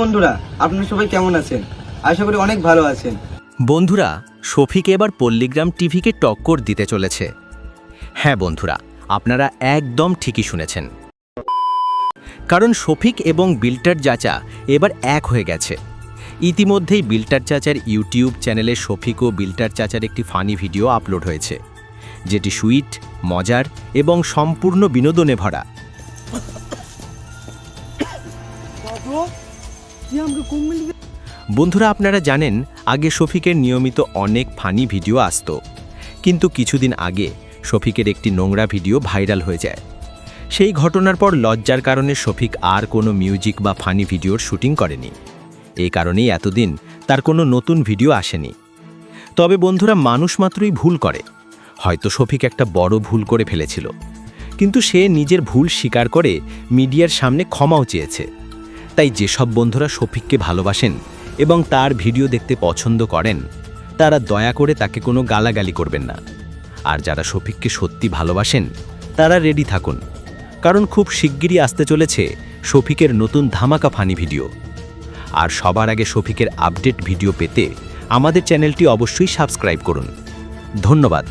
বন্ধুরা আপনারা সবাই কেমন আছেন? আশা করি অনেক ভালো আছেন। বন্ধুরা শফিক এবার পল্লীগ্রাম টিভিকে টক্কর দিতে চলেছে। হ্যাঁ বন্ধুরা আপনারা একদম ঠিকই শুনেছেন। কারণ শফিক এবং বিল্টার চাচা এবার এক হয়ে গেছে। ইতিমধ্যেই বিল্টার চাচার ইউটিউব চ্যানেলে শফিক ও বিল্টার চাচার একটি ফানি ভিডিও আপলোড হয়েছে যেটি সুইট মজার এবং সম্পূর্ণ বিনোদনে ভরা। বন্ধুরা, আপনারা জানেন, আগে শফিকের নিয়মিত অনেক ফানি ভিডিও আসত। কিন্তু কিছুদিন আগে শফিকের একটি নোংরা ভিডিও ভাইরাল হয়ে যায়। সেই ঘটনার পর লজ্জার কারণে শফিক আর কোনো মিউজিক বা ফানি ভিডিওর শুটিং করেনি। এই কারণেই এতদিন তার কোনো নতুন ভিডিও আসেনি। তবে বন্ধুরা, মানুষ মাত্রই ভুল করে। হয়তো শফিক একটা বড় ভুল করে ফেলেছিল। কিন্তু সে নিজের ভুল স্বীকার করে মিডিয়ার সামনে ক্ষমাও চেয়েছে। তাই যেসব বন্ধুরা শফিককে ভালোবাসেন এবং তার ভিডিও দেখতে পছন্দ করেন, তারা দয়া করে তাকে কোনো গালাগালি করবেন না। আর যারা শফিককে সত্যি ভালোবাসেন, তারা রেডি থাকুন, কারণ খুব শিগগিরই আসতে চলেছে শফিকের নতুন ধামাকা ফানি ভিডিও। আর সবার আগে শফিকের আপডেট ভিডিও পেতে আমাদের চ্যানেলটি অবশ্যই সাবস্ক্রাইব করুন। ধন্যবাদ।